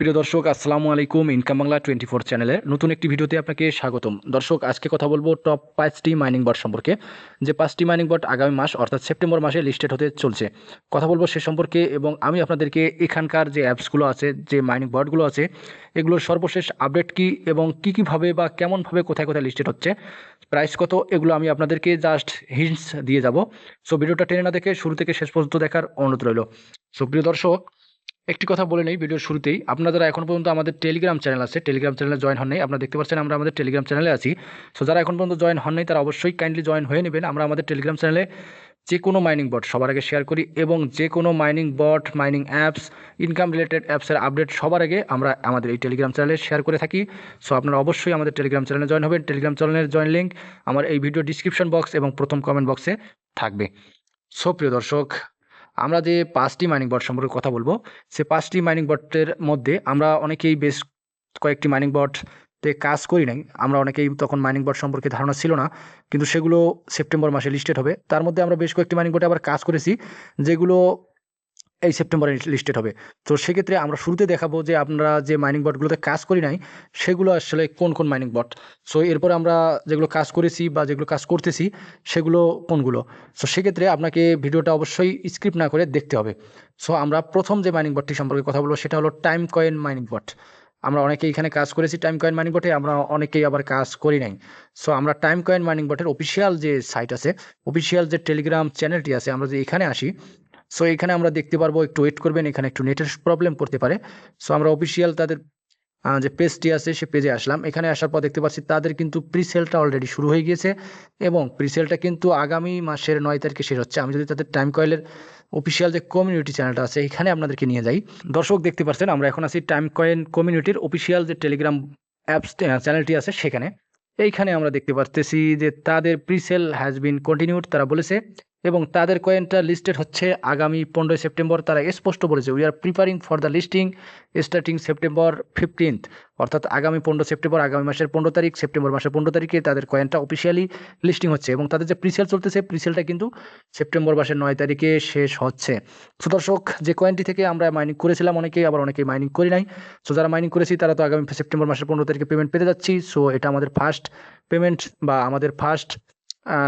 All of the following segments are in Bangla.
প্রিয় দর্শক, আসসালামু আলাইকুম ইনকাম বাংলা টোয়েন্টি ফোর চ্যানেলে। নতুন একটি ভিডিওতে আপনাকে স্বাগতম। দর্শক, আজকে কথা বলব টপ পাঁচটি মাইনিং বট সম্পর্কে। যে পাঁচটি মাইনিং বট আগামী মাস, অর্থাৎ সেপ্টেম্বর মাসে লিস্টেড হতে চলছে। কথা বলব সে সম্পর্কে এবং আমি আপনাদেরকে এখানকার যে অ্যাপসগুলো আছে, যে মাইনিং বটগুলো আছে, এগুলোর সর্বশেষ আপডেট কি এবং কী কীভাবে বা কেমনভাবে কোথায় কোথায় লিস্টেড হচ্ছে প্রাইস কত, এগুলো আমি আপনাদেরকে জাস্ট হিন্টস দিয়ে যাব। সো ভিডিওটা টেনে না দেখে শুরু থেকে শেষ পর্যন্ত দেখার অনুরোধ রইল। সো প্রিয় দর্শক একটি কথা বলে নেই ভিডিওর শুরুতেই। আপনারা এখন পর্যন্ত আমাদের টেলিগ্রাম চ্যানেল আছে। টেলিগ্রাম চ্যানেলে জয়েন হন নাই। আপনারা দেখতে পাচ্ছেন আমরা আমাদের টেলিগ্রাম চ্যানেলে আছি। সো যারা এখন পর্যন্ত জয়েন হন নাই, তারা অবশ্যই কাইন্ডলি জয়েন হয়ে নেবেন। আমরা আমাদের টেলিগ্রাম চ্যানেলে যে কোনো মাইনিং বট সবার আগে শেয়ার করি এবং যে কোনো mining bot mining apps income related অ্যাপসের আপডেট সবার আগে আমরা আমাদের এই টেলিগ্রাম চ্যানেলে শেয়ার করে থাকি। সো আপনারা অবশ্যই আমাদের টেলিগ্রাম চ্যানেলে জয়েন হবেন। টেলিগ্রাম চ্যানেলের জয়েন লিঙ্ক আমার এই ভিডিও ডিসক্রিপশন বক্স এবং প্রথম কমেন্ট বক্সে থাকবে। সো প্রিয় দর্শক আমরা যে পাঁচটি মাইনিং বট সম্পর্কে কথা বলব, সে পাঁচটি মাইনিং বটের মধ্যে আমরা অনেকেই বেশ কয়েকটি মাইনিং বটতে কাজ করি নাই। আমরা অনেকেই তখন মাইনিং বট সম্পর্কে ধারণা ছিল না, কিন্তু সেগুলো সেপ্টেম্বর মাসে লিস্টেড হবে। তার মধ্যে আমরা বেশ কয়েকটি মাইনিং বটে আবার কাজ করেছি, যেগুলো এই সেপ্টেম্বরে লিস্টেড হবে। তো সেক্ষেত্রে আমরা শুরুতে দেখাবো যে আপনারা যে মাইনিং বটগুলোতে কাজ করি নাই, সেগুলো আসলে কোন কোন মাইনিং বট সো এরপরে আমরা যেগুলো কাজ করেছি বা যেগুলো কাজ করতেছি, সেগুলো কোনগুলো? সো সেক্ষেত্রে আপনাকে ভিডিওটা অবশ্যই স্ক্রিপ্ট না করে দেখতে হবে। সো আমরা প্রথম যে মাইনিং বটটি সম্পর্কে কথা বলব, সেটা হলো টাইম কয়েন মাইনিং বট আমরা অনেকেই এখানে কাজ করেছি টাইম কয়েন মাইনিং বটে আমরা অনেকেই আবার কাজ করি নাই। সো আমরা টাইম কয়েন মাইনিং বটের অফিসিয়াল যে সাইট আছে অফিসিয়াল যে টেলিগ্রাম চ্যানেলটি আছে, আমরা যে এখানে আসি সো এখানে আমরা দেখতে পারব, একটু ওয়েট করবেন, এখানে একটু নেটের প্রবলেম করতে পারে। সো আমরা অফিসিয়াল তাদের যে পেজটি আছে, সে পেজে আসলাম। এখানে আসার পর দেখতে পাচ্ছি, তাদের কিন্তু প্রিসেলটা অলরেডি শুরু হয়ে গিয়েছে এবং প্রিসেলটা কিন্তু আগামী মাসের নয় তারিখে শেষ হচ্ছে। আমি যদি তাদের টাইম কয়েলের অফিসিয়াল যে কমিউনিটি চ্যানেলটা আছে, এখানে আপনাদেরকে নিয়ে যাই। দর্শক দেখতে পাচ্ছেন, আমরা এখন আছি টাইম কয়েন কমিউনিটির অফিসিয়াল যে টেলিগ্রাম অ্যাপস চ্যানেলটি আছে সেখানে। এইখানে আমরা দেখতে পাচ্তেছি যে তাদের প্রিসেল হ্যাজ বিন কন্টিনিউড তারা বলেছে এবং তাদের কয়েনটা লিস্টেড হচ্ছে আগামী পনেরোই সেপ্টেম্বর। তারা স্পষ্ট বলেছে we are preparing for the listing starting September fifteenth অর্থাৎ আগামী পনেরো সেপ্টেম্বর, আগামী মাসের পনেরো তারিখ, সেপ্টেম্বর মাসের পনেরো তারিখে তাদের কয়েনটা অফিসিয়ালি লিস্টিং হচ্ছে এবং তাদের যে প্রিসেল চলতেছে প্রিসেলটা কিন্তু সেপ্টেম্বর মাসের নয় তারিখে শেষ হচ্ছে। সো দর্শক, যে কয়েনটি থেকে আমরা মাইনিং করেছিলাম, অনেকেই আবার অনেকেই মাইনিং করি নাই। সো যারা মাইনিং করেছি, তারা তো আগামী সেপ্টেম্বর মাসের পনেরো তারিখে পেমেন্ট পেতে যাচ্ছি। সো এটা আমাদের ফার্স্ট পেমেন্ট বা আমাদের ফার্স্ট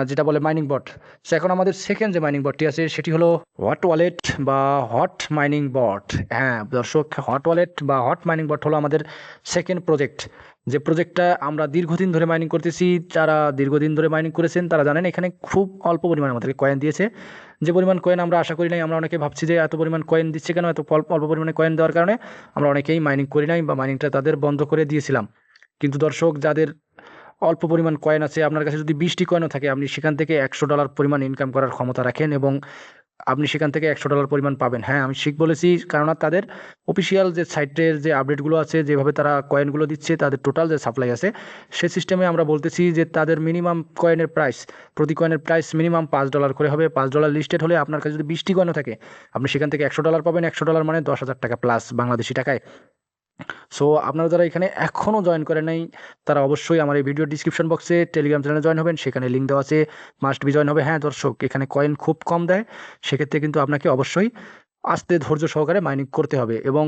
যেটা বলে মাইনিং বট সো এখন আমাদের সেকেন্ড যে মাইনিং বটটি আছে, সেটি হলো হট ওয়ালেট বা হট মাইনিং বট হ্যাঁ দর্শক হট ওয়ালেট বা হট মাইনিং বট হলো আমাদের সেকেন্ড প্রজেক্ট যে প্রজেক্টটা আমরা দীর্ঘদিন ধরে মাইনিং করতেছি, যারা দীর্ঘদিন ধরে মাইনিং করেছেন, তারা জানেন এখানে খুব অল্প পরিমাণে আমাদেরকে কয়েন দিয়েছে। যে পরিমাণ কয়েন আমরা আশা করি নাই, আমরা অনেকে ভাবছি যে এত পরিমাণ কয়েন দিচ্ছে কেন, এত অল্প পরিমাণে কয়েন দেওয়ার কারণে আমরা অনেকেই মাইনিং করি নাই বা মাইনিংটা তাদের বন্ধ করে দিয়েছিলাম। কিন্তু দর্শক, যাদের অল্প পরিমাণ কয়েন আছে। আপনার কাছে যদি বিশটি কয়েনও থাকে, আপনি সেখান থেকে একশো ডলার পরিমাণ ইনকাম করার ক্ষমতা রাখেন এবং আপনি সেখান থেকে একশো ডলার পরিমাণ পাবেন। হ্যাঁ আমি ঠিক বলেছি, কেননা তাদের অফিসিয়াল যে সাইটের যে আপডেটগুলো আছে, যেভাবে তারা কয়েনগুলো দিচ্ছে, তাদের টোটাল যে সাপ্লাই আছে, সে সিস্টেমে আমরা বলতেছি যে তাদের মিনিমাম কয়েনের প্রাইস প্রতি কয়েনের প্রাইস মিনিমাম পাঁচ ডলার করে হবে। পাঁচ ডলার লিস্টেড হলে আপনার কাছে যদি বিশটি কয়েনও থাকে, আপনি সেখান থেকে একশো ডলার পাবেন। একশো ডলার মানে দশ হাজার টাকা প্লাস বাংলাদেশি টাকায়। সো আপনারা যারা এখানে এখনও জয়েন করে নাই, তারা অবশ্যই আমার এই ভিডিও ডিসক্রিপশন বক্সে টেলিগ্রাম চ্যানেলে জয়েন হবেন। সেখানে লিঙ্ক দেওয়া আছে। মাস্ট বি জয়েন হবে। হ্যাঁ দর্শক, এখানে কয়েন খুব কম দেয়। সেক্ষেত্রে কিন্তু আপনাকে অবশ্যই আস্তে ধৈর্য সহকারে মাইনিং করতে হবে। এবং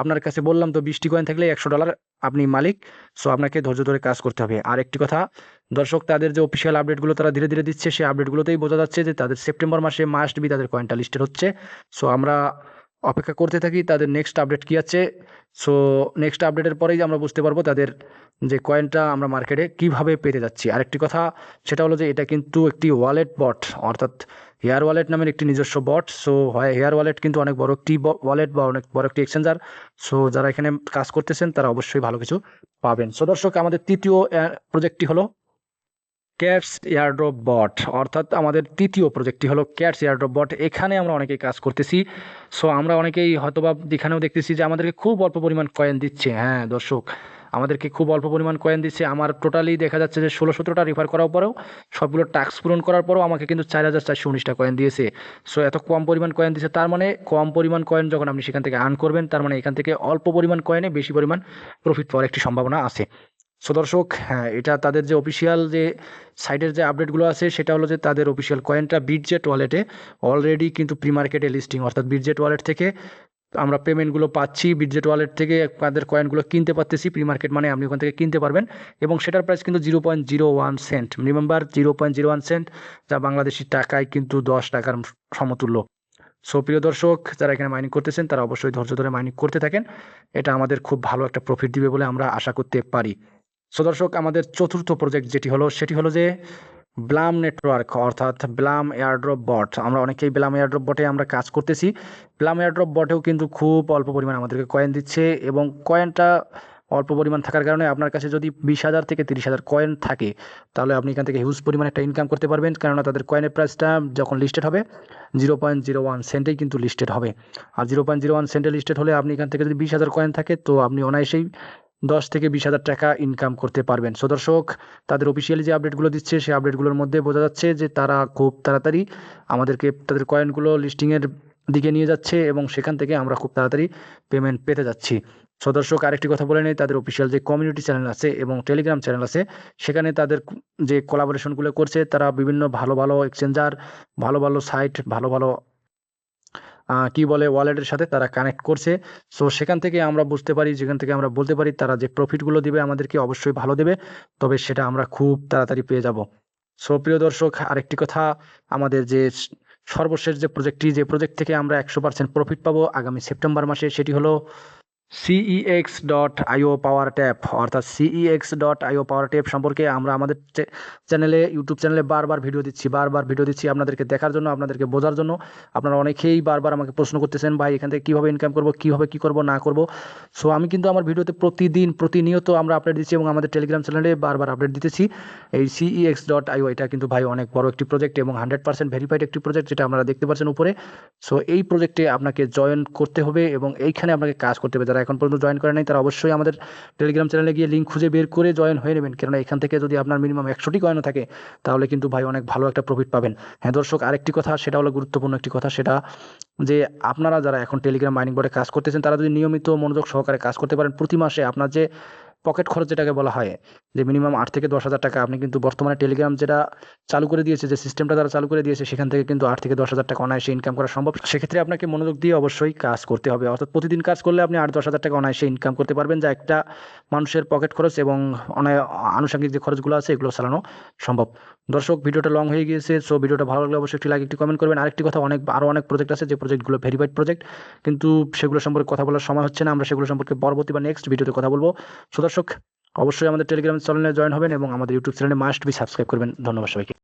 আপনার কাছে বললাম তো, বিশটি কয়েন থাকলে একশো ডলার আপনি মালিক। সো আপনাকে ধৈর্য ধরে কাজ করতে হবে। আর একটি কথা, দর্শক, তাদের যে অফিসিয়াল আপডেটগুলো তারা ধীরে ধীরে দিচ্ছে, সেই আপডেটগুলোতেই বোঝা যাচ্ছে যে তাদের সেপ্টেম্বর মাসে মাস্ট বি তাদের কয়েনটা লিস্টেড হচ্ছে। সো আমরা অপেক্ষা করতে থাকি, তাদের নেক্সট আপডেট কী আছে? সো নেক্সট আপডেটের পরেই আমরা বুঝতে পারব তাদের যে কয়েনটা আমরা মার্কেটে কীভাবে পেতে যাচ্ছি। আরেকটি কথা, সেটা হলো যে এটা কিন্তু একটি ওয়ালেট বট অর্থাৎ হেয়ার ওয়ালেট নামের একটি নিজস্ব বট সো হয় হেয়ার ওয়ালেট কিন্তু অনেক বড় একটি ওয়ালেট বা অনেক বড় একটি এক্সচেঞ্জার সো যারা এখানে কাজ করতেছেন তারা অবশ্যই ভালো কিছু পাবেন। সো দর্শক, আমাদের তৃতীয় প্রজেক্টটি হলো ক্যাটস এয়ারড্রপ বট অর্থাৎ আমাদের তৃতীয় প্রজেক্টটি হলো ক্যাটস এয়ারড্রপ বট এখানে আমরা অনেকেই কাজ করতেছি। সো আমরা অনেকেই হয়তোবা এখানেও দেখতেছি যে আমাদেরকে খুব অল্প পরিমাণ কয়েন দিচ্ছে। হ্যাঁ দর্শক, আমাদেরকে খুব অল্প পরিমাণ কয়েন দিচ্ছে। আমার টোটালি দেখা যাচ্ছে যে ষোলো সতেরোটা রিফার করার পরেও, সবগুলো টাস্ক পূরণ করার পরেও আমাকে কিন্তু চার হাজার চারশো উনিশটা কয়েন দিয়েছে। সো এত কম পরিমাণ কয়েন দিয়েছে তার মানে কম পরিমাণ কয়েন যখন আপনি সেখান থেকে আর্ন করবেন, তার মানে এখান থেকে অল্প পরিমাণ কয়েনে বেশি পরিমাণ প্রফিট পাওয়ার একটি সম্ভাবনা আছে। সো দর্শক হ্যাঁ এটা তাদের যে অফিসিয়াল যে সাইটের যে আপডেটগুলো আছে, সেটা হলো যে তাদের অফিসিয়াল কয়েনটা বিটজেট ওয়ালেটে অলরেডি কিন্তু প্রি মার্কেটে লিস্টিং অর্থাৎ বিটজেট ওয়ালেট থেকে আমরা পেমেন্টগুলো পাচ্ছি বিডজেট ওয়ালেট থেকে তাদের কয়েনগুলো কিনতে পারতেছি প্রি মার্কেট মানে আপনি ওখান থেকে কিনতে পারবেন এবং সেটার প্রাইস কিন্তু zero point zero one cent remember zero point zero one cent যা বাংলাদেশি টাকায় কিন্তু দশ টাকার সমতুল্য। সো প্রিয় দর্শক, যারা এখানে মাইনিং করতেছেন, তারা অবশ্যই ধৈর্য ধরে মাইনিং করতে থাকেন, এটা আমাদের খুব ভালো একটা প্রফিট দিবে বলে আমরা আশা করতে পারি। সো দর্শক, আমাদের চতুর্থ প্রজেক্ট যেটি হলো, সেটি হলো যে ব্লাম নেটওয়ার্ক, অর্থাৎ ব্লাম এয়ারড্রপ বট। আমরা অনেকেই ব্লাম এয়ারড্রপ বটে আমরা কাজ করতেছি। ব্লাম এয়ারড্রপ বটেও কিন্তু খুব অল্প পরিমাণ আমাদেরকে কয়েন দিচ্ছে এবং কয়েনটা অল্প পরিমাণ থাকার কারণে আপনার কাছে যদি বিশ হাজার থেকে তিরিশ হাজার কয়েন থাকে, তাহলে আপনি এখান থেকে হিউজ পরিমাণ একটা ইনকাম করতে পারবেন। কেননা তাদের কয়েনের প্রাইসটা যখন লিস্টেড হবে জিরো পয়েন্ট জিরো ওয়ান সেন্টেই কিন্তু লিস্টেড হবে। আর জিরো পয়েন্ট জিরো ওয়ান সেন্টে লিস্টেড হলে আপনি এখান থেকে যদি বিশ হাজার কয়েন থাকে, তো আপনি অনায়াসেই দশ থেকে বিশ হাজার টাকা ইনকাম করতে পারবেন। সো দর্শক, তাদের অফিসিয়ালি যে আপডেটগুলো দিচ্ছে, সেই আপডেটগুলোর মধ্যে বোঝা যাচ্ছে যে তারা খুব তাড়াতাড়ি আমাদেরকে তাদের কয়েনগুলো লিস্টিংয়ের দিকে নিয়ে যাচ্ছে এবং সেখান থেকে আমরা খুব তাড়াতাড়ি পেমেন্ট পেতে যাচ্ছি। সো দর্শক, আরেকটি কথা বলে নেই, তাদের অফিসিয়াল যে কমিউনিটি চ্যানেল আছে এবং টেলিগ্রাম চ্যানেল আছে, সেখানে তাদের যে কোলাবোরেশনগুলো করছে, তারা বিভিন্ন ভালো ভালো এক্সচেঞ্জার ভালো ভালো সাইট ভালো ভালো কি বলে ওয়ালেটের সাথে তারা কানেক্ট করছে। সো সেখান থেকে আমরা বুঝতে পারি, যেখান থেকে আমরা বলতে পারি, তারা যে প্রফিটগুলো দেবে আমাদেরকে অবশ্যই ভালো দেবে। তবে সেটা আমরা খুব তাড়াতাড়ি পেয়ে যাব। সো প্রিয় দর্শক, আরেকটি কথা, আমাদের যে সর্বশেষ যে প্রজেক্টটি যে প্রজেক্ট থেকে আমরা একশো পার্সেন্ট প্রফিট পাবো আগামী সেপ্টেম্বর মাসে, সেটি হলো CEX dot IO power tap অর্থাৎ CEX dot IO power tap সম্পর্কে আমরা আমাদের চ্যানেলে ইউটিউব চ্যানেলে বারবার ভিডিও দিচ্ছি, বারবার ভিডিও দিচ্ছি আপনাদেরকে দেখার জন্য, আপনাদেরকে বোঝার জন্য। আপনারা অনেকেই বারবার আমাকে প্রশ্ন করতেছেন, ভাই, এখান থেকে কীভাবে ইনকাম করব, কীভাবে কী করব, না করব? সো আমি কিন্তু আমার ভিডিওতে প্রতিদিন, প্রতিনিয়ত আমরা আপডেট দিচ্ছি এবং আমাদের টেলিগ্রাম চ্যানেলে বারবার আপডেট দিতেছি। এই সিইএক্স ডট আইও এটা কিন্তু ভাই অনেক বড় একটি প্রজেক্ট এবং হান্ড্রেড পার্সেন্ট ভেরিফাইড একটি প্রজেক্ট যেটা আপনারা দেখতে পাচ্ছেন উপরে। সো এই প্রজেক্টে আপনাকে জয়েন করতে হবে এবং এইখানে আপনাকে কাজ করতে হবে। এখন পর্যন্ত জয়েন করে নাই, তারা অবশ্যই আমাদের টেলিগ্রাম চ্যানেলে গিয়ে লিঙ্ক খুঁজে বের করে জয়েন হয়ে নেবেন। কেননা এখান থেকে যদি আপনার মিনিমাম একশোটি কয়েনও থাকে, তাহলে কিন্তু ভাই অনেক ভালো একটা প্রফিট পাবেন। হ্যাঁ দর্শক, আরেকটি কথা, সেটা হলো গুরুত্বপূর্ণ একটি কথা, সেটা যে আপনারা যারা এখন টেলিগ্রাম মাইনিং বোর্ডে কাজ করতেছেন, তারা যদি নিয়মিত মনোযোগ সহকারে কাজ করতে পারেন, প্রতি মাসে আপনার যে পকেট খরচ, যেটাকে বলা হয় যে মিনিমাম আট থেকে দশ হাজার টাকা। আপনি কিন্তু বর্তমানে টেলিগ্রাম যেটা চালু করে দিয়েছে, যে সিস্টেমটা তারা চালু করে দিয়েছে, সেখান থেকে কিন্তু আট থেকে দশ হাজার টাকা অনায়াসে ইনকাম করা সম্ভব। সেক্ষেত্রে আপনাকে মনোযোগ দিয়ে অবশ্যই কাজ করতে হবে। অর্থাৎ প্রতিদিন কাজ করলে আপনি আট দশ হাজার টাকা অনায়াসে ইনকাম করতে পারবেন, যা একটা মানুষের পকেট খরচ এবং অনেক আনুষঙ্গিক যে খরচগুলো আছে, এগুলো চালানো সম্ভব। দর্শক, ভিডিওটা লং হয়ে গিয়েছে সো ভিডিওটা ভালো লাগলে অবশ্যই একটি লাইক একটি কমেন্ট করবেন। আরেকটি কথা, অনেক আরও অনেক প্রজেক্ট আছে, যে প্রজেক্টগুলো ভেরিফাইড প্রজেক্ট কিন্তু সেগুলো সম্পর্কে কথা বলার সময় হচ্ছে না। আমরা সেগুলো সম্পর্কে পরবর্তী বা নেক্সট ভিডিওতে কথা বলব। সো দর্শক অবশ্যই আমাদের টেলিগ্রাম চ্যানেলে জয়েন হবেন এবং আমাদের ইউটিউব চ্যানেলে মাস্ট বি সাবস্ক্রাইব করবেন। ধন্যবাদ সবাইকে।